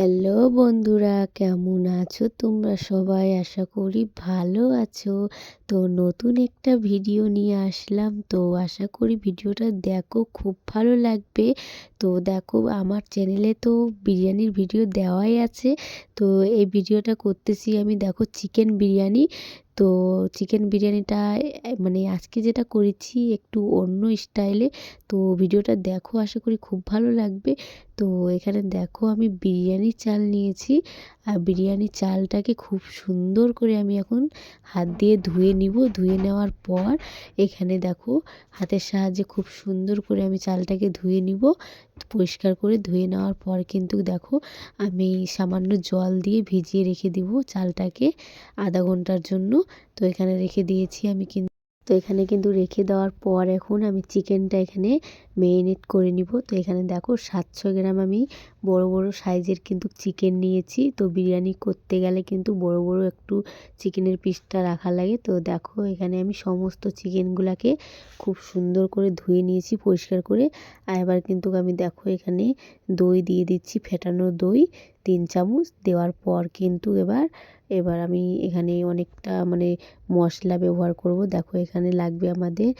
Hello বন্ধুরা, কেমন আছো তোমরা সবাই? আশা করি ভালো আছো। তো নতুন একটা ভিডিও নিয়ে আসলাম। তো আশা করি ভিডিওটা দেখো, খুব ভালো লাগবে। তো দেখো, আমার চ্যানেলে তো বিরিয়ানির ভিডিও দেওয়াই আছে। তো এই ভিডিওটা করতেছি আমি, দেখো চিকেন বিরিয়ানি। তো চিকেন বিরিয়ানিটা মানে আজকে যেটা করেছি একটু অন্য স্টাইলে তো ভিডিওটা দেখো, আশা করি খুব ভালো লাগবে। তো এখানে দেখো আমি বিরিয়ানি চাল নিয়েছি, আর বিরিয়ানি চালটাকে খুব সুন্দর করে আমি এখন হাত দিয়ে ধুয়ে নিব। ধুয়ে নেওয়ার পর এখানে দেখো হাতের সাহায্যে খুব সুন্দর করে আমি চালটাকে ধুয়ে নিব। পরিষ্কার করে ধুয়ে নেওয়ার পর কিন্তু দেখো আমি সামান্য জল দিয়ে ভিজিয়ে রেখে দিব চালটাকে আধা ঘণ্টার জন্য। তো এখানে রেখে দিয়েছি আমি কিন্তু তো এখানে কিন্তু রেখে দেওয়ার পর এখন আমি চিকেনটা এখানে মেরিনেট করে নিব। তো এখানে দেখো সাতশো গ্রাম আমি বড় বড় সাইজের কিন্তু চিকেন নিয়েছি। তো বিরিয়ানি করতে গেলে কিন্তু বড় বড় একটু চিকেনের পিসটা রাখা লাগে। তো দেখো এখানে আমি সমস্ত চিকেনগুলোকে খুব সুন্দর করে ধুয়ে নিয়েছি পরিষ্কার করে। আর এবার কিন্তু আমি দেখো এখানে দই দিয়ে দিচ্ছি, ফেটানো দই তিন চামচ। দেওয়ার পর কিন্তু এবার এবার আমি এখানে অনেকটা মানে মশলা ব্যবহার করব। দেখো এখানে লাগবে আমাদের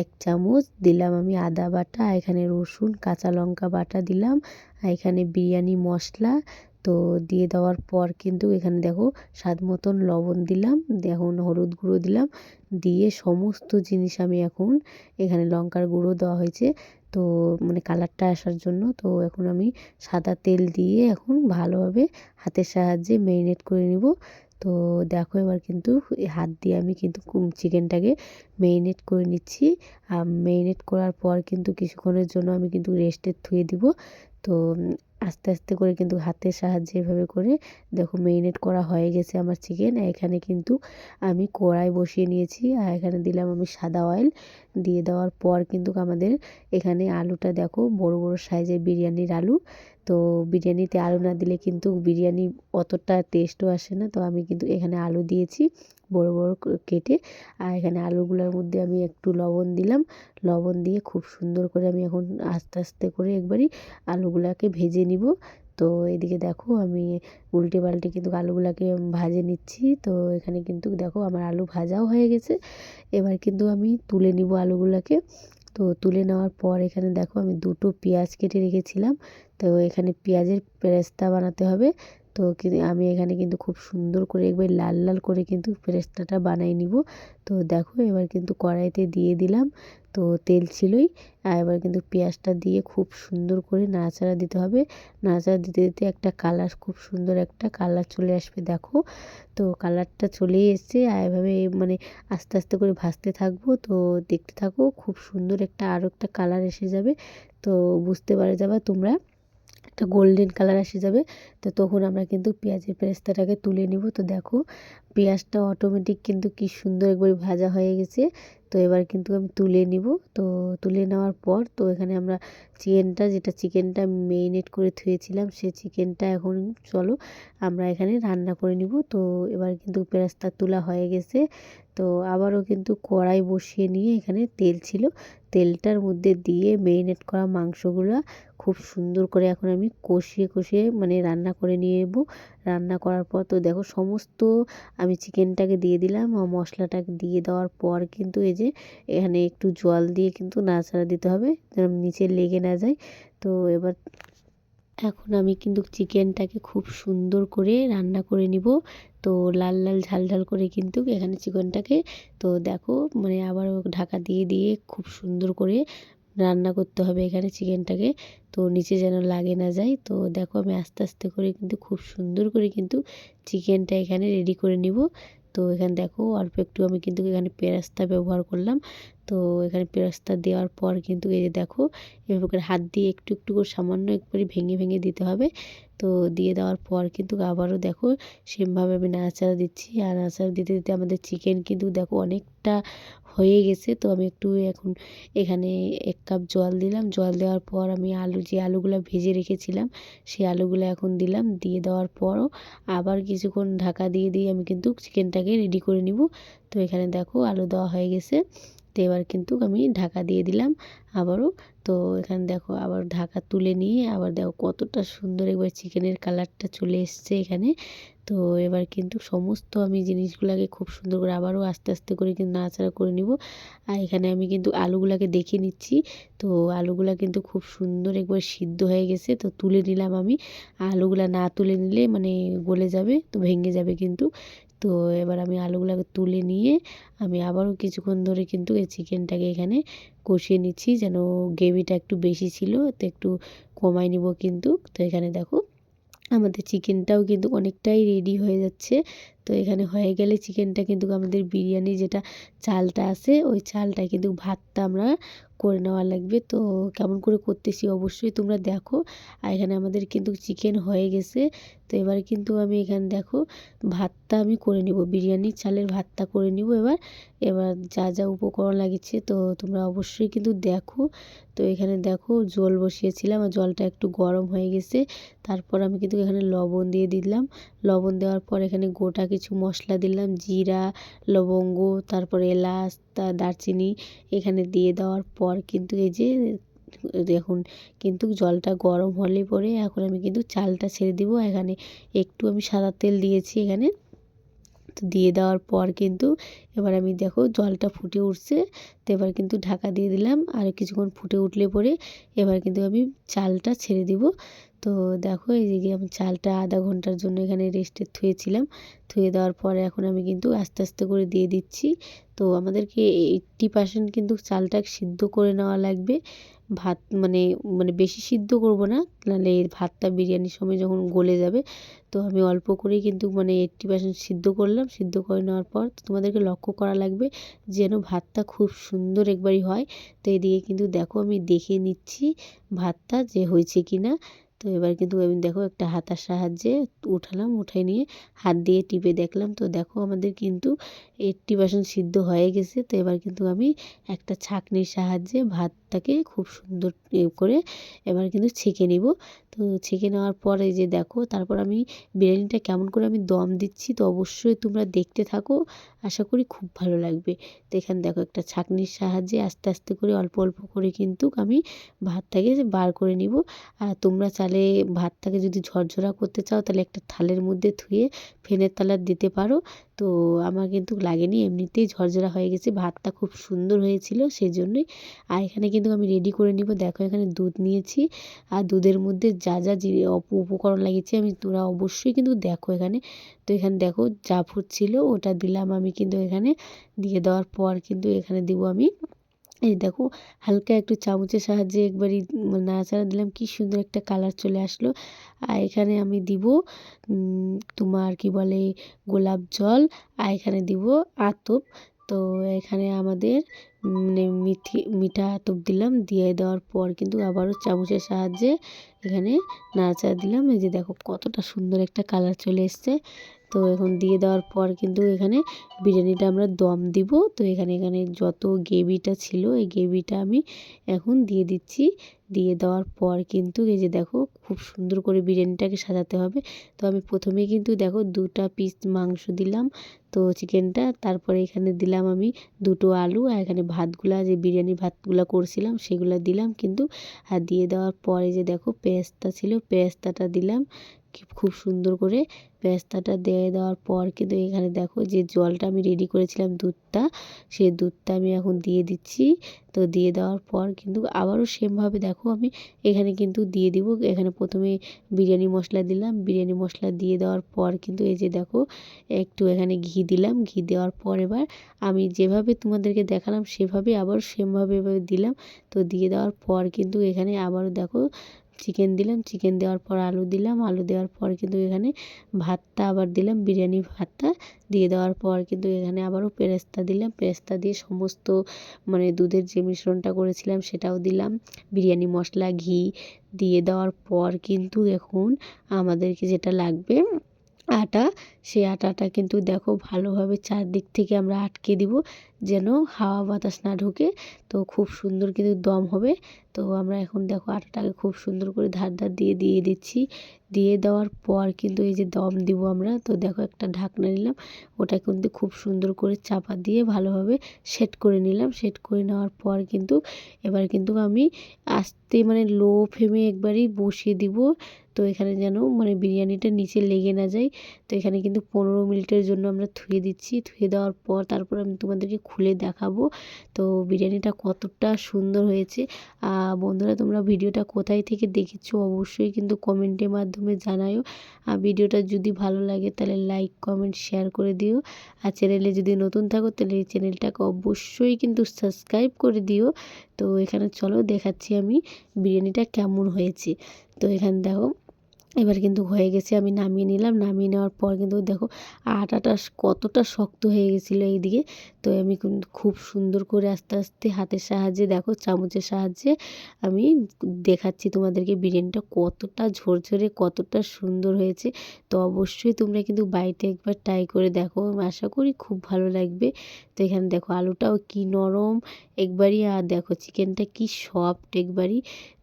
এক চামচ, দিলাম আমি আদা বাটা, এখানে রসুন, কাঁচা লঙ্কা বাটা দিলাম, আর এখানে বিরিয়ানি মশলা। তো দিয়ে দেওয়ার পর কিন্তু এখানে দেখো স্বাদ মতন লবণ দিলাম, দেখুন হলুদ গুঁড়ো দিলাম, দিয়ে সমস্ত জিনিস আমি এখন এখানে লঙ্কার গুঁড়ো দেওয়া হয়েছে। তো মানে কালারটা আসার জন্য তো এখন আমি সাদা তেল দিয়ে এখন ভালোভাবে হাতের সাহায্যে ম্যারিনেট করে নিব। তো দেখো এবার কিন্তু হাত দিয়ে আমি কিন্তু চিকেনটাকে ম্যারিনেট করে নিচ্ছি। আর ম্যারিনেট করার পর কিন্তু কিছুক্ষণের জন্য আমি কিন্তু রেস্টে থুয়ে দিব। তো আস্তে আস্তে করে কিন্তু হাতের সাহায্যে এভাবে করে দেখো মেরিনেট করা হয়ে গেছে আমার চিকেন এখানে কিন্তু আমি কড়াই বসিয়ে নিয়েছি আর এখানে দিলাম আমি সাদা অয়েল দিয়ে দেওয়ার পর কিন্তু আমাদের এখানে আলুটা দেখো বড় বড় সাইজের বিরিয়ানির আলু। তো বিরিয়ানিতে আলু না দিলে কিন্তু বিরিয়ানি অতটা টেস্টও আসে না। তো আমি কিন্তু এখানে আলু দিয়েছি বড় বড় কেটে। আর এখানে আলুগুলোর মধ্যে আমি একটু লবণ দিলাম। লবণ দিয়ে খুব সুন্দর করে আমি এখন আস্তে আস্তে করে একবারই আলুগুলাকে ভেজে নিব। তো এদিকে দেখো আমি উল্টে পাল্টে কিন্তু আলুগুলাকে ভাজে নিচ্ছি। তো এখানে কিন্তু দেখো আমার আলু ভাজাও হয়ে গেছে। এবার কিন্তু আমি তুলে নিব আলুগুলাকে। তো তুলে নেওয়ার পর এখানে দেখো আমি দুটো পেঁয়াজ কেটে রেখেছিলাম। তো এখানে পেঁয়াজের পেস্তা বানাতে হবে। তো আমি এখানে কিন্তু খুব সুন্দর করে একবার লাল লাল করে কিন্তু পেরেস্তাটা বানাই নিব। তো দেখো, এবার কিন্তু কড়াইতে দিয়ে দিলাম। তো তেল ছিলই, আর এবার কিন্তু পেঁয়াজটা দিয়ে খুব সুন্দর করে নাড়াচাড়া দিতে হবে। নাড়াচাড়া দিতে দিতে একটা কালার, খুব সুন্দর একটা কালার চলে আসবে, দেখো। তো কালারটা চলেই এসছে, আর এভাবে মানে আস্তে আস্তে করে ভাজতে থাকব। তো দেখতে থাকো, খুব সুন্দর একটা আরও একটা কালার এসে যাবে। তো বুঝতে পারা যাবে তোমরা। একটা গোল্ডেন কালার এসে যাবে, তো তখন আমরা কিন্তু পেঁয়াজের পেরেস্তাটাকে তুলে নিব। তো দেখো, পেঁয়াজটা অটোমেটিক কিন্তু কি সুন্দর একবার ভাজা হয়ে গেছে। তো এবার কিন্তু আমি তুলে নিব। তো তুলে নেওয়ার পর তো এখানে আমরা চিকেনটা, যেটা চিকেনটা মেরিনেট করে থুয়েছিলাম সে চিকেনটা এখন চলো আমরা এখানে রান্না করে নিব। তো এবার কিন্তু পেরাস্তা তোলা হয়ে গেছে। তো আবারও কিন্তু কড়াই বসিয়ে নিয়ে এখানে তেল ছিল। তেলটার মধ্যে দিয়ে মেরিনেট করা মাংসগুলো খুব সুন্দর করে এখন আমি কষিয়ে কষিয়ে মানে রান্না করে নিয়ে নেব রান্না করার পর তো দেখো সমস্ত আমি চিকেনটাকে দিয়ে দিলাম মশলাটাকে দিয়ে দেওয়ার পর কিন্তু এই যে এখানে একটু জল দিয়ে কিন্তু নাড়াচাড়া দিতে হবে যেন নিচে লেগে না যায়। তো এবার এখন আমি কিন্তু চিকেনটাকে খুব সুন্দর করে রান্না করে নিব। তো লাল লাল, ঝাল ঝাল করে কিন্তু এখানে চিকেনটাকে তো দেখো মানে আবার ঢাকা দিয়ে দিয়ে খুব সুন্দর করে রান্না করতে হবে এখানে চিকেনটাকে। তো নিচে যেন লাগে না যায়। তো দেখো আমি আস্তে আস্তে করে কিন্তু খুব সুন্দর করে কিন্তু চিকেনটা এখানে রেডি করে নিব। তো এখানে দেখো অল্প একটু আমি কিন্তু এখানে পেরাস্তা ব্যবহার করলাম। তো এখানে পেরাস্তা দেওয়ার পর কিন্তু এই যে দেখো এভাবে করে হাত দিয়ে একটু একটু করে সামান্য একবারই ভেঙে ভেঙে দিতে হবে। তো দিয়ে দেওয়ার পর কিন্তু আবারও দেখো সেমভাবে আমি নাড়াচাড়া দিচ্ছি। আর নাড়াচাড়া দিতে দিতে আমাদের চিকেন কিন্তু দেখো অনেকটা হয়ে গেছে। তো আমি একটু এখন এখানে এক কাপ জল দিলাম। জল দেওয়ার পর আমি আলু, যে আলুগুলো ভেজে রেখেছিলাম, সেই আলুগুলো এখন দিলাম। দিয়ে দেওয়ার পরও আবার কিছুক্ষণ ঢাকা দিয়ে দিয়ে আমি কিন্তু চিকেনটাকে রেডি করে নিব। তো এখানে দেখো আলু দেওয়া হয়ে গেছে। তো এবার কিন্তু আমি ঢাকা দিয়ে দিলাম আবারও। তো এখানে দেখো আবার ঢাকা তুলে নিয়ে আবার দেখো কতটা সুন্দর একবার চিকেনের কালারটা চলে এসছে এখানে। তো এবার কিন্তু সমস্ত আমি জিনিসগুলোকে খুব সুন্দর করে আবারও আস্তে আস্তে করে কিন্তু নাড়াচাড়া করে নিব। আর এখানে আমি কিন্তু আলুগুলাকে দেখে নিচ্ছি। তো আলুগুলা কিন্তু খুব সুন্দর একবার সিদ্ধ হয়ে গেছে। তো তুলে নিলাম আমি। আলুগুলা না তুলে নিলে মানে গলে যাবে, তো ভেঙে যাবে কিন্তু। তো এবার আমি আলুগুলোকে তুলে নিয়ে আমি আবারও কিছুক্ষণ ধরে কিন্তু এই চিকেনটাকে এখানে কষিয়ে নিচ্ছি, যেন গ্রেভিটা একটু বেশি ছিল, তো একটু কমাই নিব কিন্তু। তো এখানে দেখো, আমাদের চিকেনটাও কিন্তু অনেকটাই রেডি হয়ে যাচ্ছে। তো এখানে হয়ে গেলে চিকেনটা কিন্তু আমাদের বিরিয়ানি যেটা চালটা আছে, ওই চালটা কিন্তু ভাতটা আমরা করে নেওয়া লাগবে। তো কেমন করে করতেছি অবশ্যই তোমরা দেখো। আর এখানে আমাদের কিন্তু চিকেন হয়ে গেছে। তো এবার কিন্তু আমি এখানে দেখো ভাতটা আমি করে নিব বিরিয়ানির চালের ভাতটা করে নিব এবার। এবার যা যা উপকরণ লাগিয়েছে তো তোমরা অবশ্যই কিন্তু দেখো। তো এখানে দেখো জল বসিয়েছিলাম আর জলটা একটু গরম হয়ে গেছে। তারপর আমি কিন্তু এখানে লবণ দিয়ে দিলাম। লবণ দেওয়ার পর এখানে গোটা কিছু মশলা দিলাম, জিরা, লবঙ্গ, তারপর এলাচ, তা দারচিনি এখানে দিয়ে দেওয়ার পর কিন্তু এই যে দেখুন কিন্তু জলটা গরম হলে পরে এখন আমি কিন্তু চালটা ছেড়ে দিব। এখানে একটু আমি সাদা তেল দিয়েছি এখানে। তো দিয়ে দেওয়ার পর কিন্তু এবার আমি দেখো জলটা ফুটে উঠছে, তো এবার কিন্তু ঢাকা দিয়ে দিলাম। আর কিছুক্ষণ ফুটে উঠলে পরে এবার কিন্তু আমি চালটা ছেড়ে দিব। তো দেখো এই যে আমি চালটা আধা ঘণ্টার জন্য এখানে রেস্টে থুয়েছিলাম। থুয়ে দেওয়ার পরে এখন আমি কিন্তু আস্তে আস্তে করে দিয়ে দিচ্ছি। তো আমাদেরকে এইট্টি পার্সেন্ট কিন্তু চালটা সিদ্ধ করে নেওয়া লাগবে। ভাত মানে মানে বেশি সিদ্ধ করব না, নাহলে ভাতটা বিরিয়ানির সময় যখন গলে যাবে, তো আমি অল্প করেই কিন্তু মানে এইট্টি পার্সেন্ট সিদ্ধ করলাম। সিদ্ধ করে নেওয়ার পর তোমাদেরকে লক্ষ্য করা লাগবে যেন ভাতটা খুব সুন্দর একবারই হয়। তো এদিকে কিন্তু দেখো আমি দেখে নিচ্ছি ভাতটা যে হয়েছে কি না তো এবার কিন্তু আমি দেখো একটা হাতার সাহায্যে উঠালাম, উঠাই নিয়ে হাত দিয়ে টিপে দেখলাম। তো দেখো আমাদের কিন্তু এইট্টি পার্সেন্ট সিদ্ধ হয়ে গেছে। তো এবার কিন্তু আমি একটা ছাঁকনির সাহায্যে ভাতটাকে খুব সুন্দর করে এবার কিন্তু ছেঁকে নিব। তো ছেঁকে নেওয়ার পরে যে দেখো, তারপর আমি বিরিয়ানিটা কেমন করে আমি দম দিচ্ছি, তো অবশ্যই তোমরা দেখতে থাকো। আশা করি খুব ভালো লাগবে। তো এখানে দেখো একটা ছাঁকনির সাহায্যে আস্তে আস্তে করে অল্প অল্প করে কিন্তু আমি ভাতটাকে বার করে নিব। আর তোমরা চালে ভাতটাকে যদি ঝরঝরা করতে চাও, তাহলে একটা থালের মধ্যে ধুয়ে ফেনের তালার দিতে পারো। তো আমার কিন্তু লাগেনি, এমনিতেই ঝরঝরা হয়ে গেছে। ভাতটা খুব সুন্দর হয়েছিল সেই জন্যই আর এখানে কিন্তু আমি রেডি করে নিব। দেখো এখানে দুধ নিয়েছি। আর দুধের মধ্যে যা যা উপকরণ লাগিয়েছি আমি, তোরা অবশ্যই কিন্তু দেখো এখানে। তো এখানে দেখো যা ছিল ওটা দিলাম আমি কিন্তু এখানে। দিয়ে দেওয়ার পর কিন্তু এখানে দিব আমি এই দেখো, হালকা একটু চামচের সাহায্যে একবারই নাড়াচাড়া দিলাম, কি সুন্দর একটা কালার চলে আসলো। আর এখানে আমি দিব তোমার কি বলে, গোলাপ জল, আর এখানে দিব আতপ। তো এখানে আমাদের মানে মিঠি, মিঠা আতপ দিলাম, দিয়ে দেওয়ার পর কিন্তু আবারও চামচের সাহায্যে এখানে নাড়াচাড়া দিলাম। এই যে দেখো, কতটা সুন্দর একটা কালার চলে এসছে। তো এখন দিয়ে দেওয়ার পর কিন্তু এখানে বিরিয়ানিটা আমরা দম দিব। তো এখানে এখানে যত গ্রেভিটা ছিল, এই গ্রেভিটা আমি এখন দিয়ে দিচ্ছি। দিয়ে দেওয়ার পর কিন্তু এই যে দেখো, খুব সুন্দর করে বিরিয়ানিটাকে সাজাতে হবে। তো আমি প্রথমে কিন্তু দেখো দুটা পিস মাংস দিলাম, তো চিকেনটা তারপরে এখানে দিলাম আমি দুটো আলু, আর এখানে ভাতগুলা, যে বিরিয়ানি ভাতগুলা করছিলাম সেগুলো দিলাম কিন্তু। আর দিয়ে দেওয়ার পরে যে দেখো পেস্তা ছিল, পেস্তাটা দিলাম খুব সুন্দর করে। পেস্তাটা দিয়ে দেওয়ার পর কিন্তু এখানে দেখো যে জলটা আমি রেডি করেছিলাম দুধটা সেই দুধটা আমি এখন দিয়ে দিচ্ছি। তো দিয়ে দেওয়ার পর কিন্তু আবারও সেমভাবে দেখো আমি। এখানে কিন্তু দিয়ে দিব। এখানে প্রথমে বিরিয়ানি মশলা দিলাম। বিরিয়ানি মশলা দিয়ে দেওয়ার পর কিন্তু এই যে দেখো, একটু এখানে ঘি দিলাম। ঘি দেওয়ার পর এবার আমি যেভাবে তোমাদেরকে দেখালাম সেভাবে আবার সেমভাবে এভাবে দিলাম। তো দিয়ে দেওয়ার পর কিন্তু এখানে আবারও দেখো চিকেন দিলাম চিকেন দেওয়ার পর আলু দিলাম, আলু দেওয়ার পর কিন্তু এখানে ভাতটা আবার দিলাম, বিরিয়ানি ভাতটা দিয়ে দেওয়ার পর কিন্তু এখানে আবারও পেরেস্তা দিলাম, পেরেস্তা দিয়ে সমস্ত মানে দুধের যে মিশ্রণটা করেছিলাম সেটাও দিলাম, বিরিয়ানি মশলা, ঘি দিয়ে দেওয়ার পর কিন্তু এখন আমাদেরকে যেটা লাগবে আটা সেই আটাটা কিন্তু দেখো ভালোভাবে চারদিক থেকে আমরা আটকে দিব, যেন হাওয়া বাতাস না ঢোকে। তো খুব সুন্দর কিন্তু দম হবে। তো আমরা এখন দেখো আটাটাকে খুব সুন্দর করে ধার ধার দিয়ে দিয়ে দিচ্ছি। দিয়ে দেওয়ার পর কিন্তু এই যে দম দিব আমরা, তো দেখো একটা ঢাকনা নিলাম। ওটা কিন্তু খুব সুন্দর করে চাপা দিয়ে ভালোভাবে সেট করে নিলাম। সেট করে নেওয়ার পর কিন্তু এবার কিন্তু আমি আস্তে মানে লো ফ্লেমে একবারই বসিয়ে দিব। তো এখানে যেন মানে বিরিয়ানিটা নিচে লেগে না যায়। তো এখানে কিন্তু পনেরো মিনিটের জন্য আমরা ধুয়ে দিচ্ছি। ধুয়ে দেওয়ার পর তারপর আমি তোমাদেরকে খুলে দেখাবো। তো বিরিয়ানিটা কতটা সুন্দর হয়েছে। বন্ধুরা, তোমরা ভিডিওটা কোথায় থেকে দেখেছ অবশ্যই কিন্তু কমেন্টের মাধ্যমে জানায়ও আর ভিডিওটা যদি ভালো লাগে তাহলে লাইক, কমেন্ট, শেয়ার করে দিও। আর চ্যানেলে যদি নতুন থাকো তাহলে এই চ্যানেলটাকে অবশ্যই কিন্তু সাবস্ক্রাইব করে দিও। তো এখানে চলো দেখাচ্ছি আমি বিরিয়ানিটা কেমন হয়েছে। তো এখানে দেখো এবার কিন্তু হয়ে গেছে, আমি নামিয়ে নিলাম। নামিয়ে নেওয়ার পর কিন্তু দেখো আটাটা কতটা শক্ত হয়ে গেছিল এইদিকে। তো আমি খুব সুন্দর করে আস্তে আস্তে হাতের সাহায্যে দেখো চামচের সাহায্যে আমি দেখাচ্ছি তোমাদেরকে বিরিয়ানিটা কতটা ঝরঝরে, কতটা সুন্দর হয়েছে। তো অবশ্যই তোমরা কিন্তু বাড়িতে একবার ট্রাই করে দেখো, আমি আশা করি খুব ভালো লাগবে। তো এখানে দেখো আলুটাও কি নরম, একবারই আর দেখো চিকেনটা কি সফট একবারই।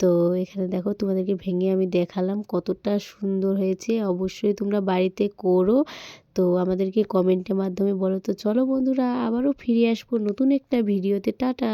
তো এখানে দেখো তোমাদেরকে ভেঙে আমি দেখালাম কতটা সুন্দর হয়েছে। অবশ্যই তোমরা বাড়িতে করো। তো আমাদেরকে কমেন্টের মাধ্যমে বলো। তো চলো বন্ধুরা, আবারও ফিরে আসব নতুন একটা ভিডিওতে টাটা!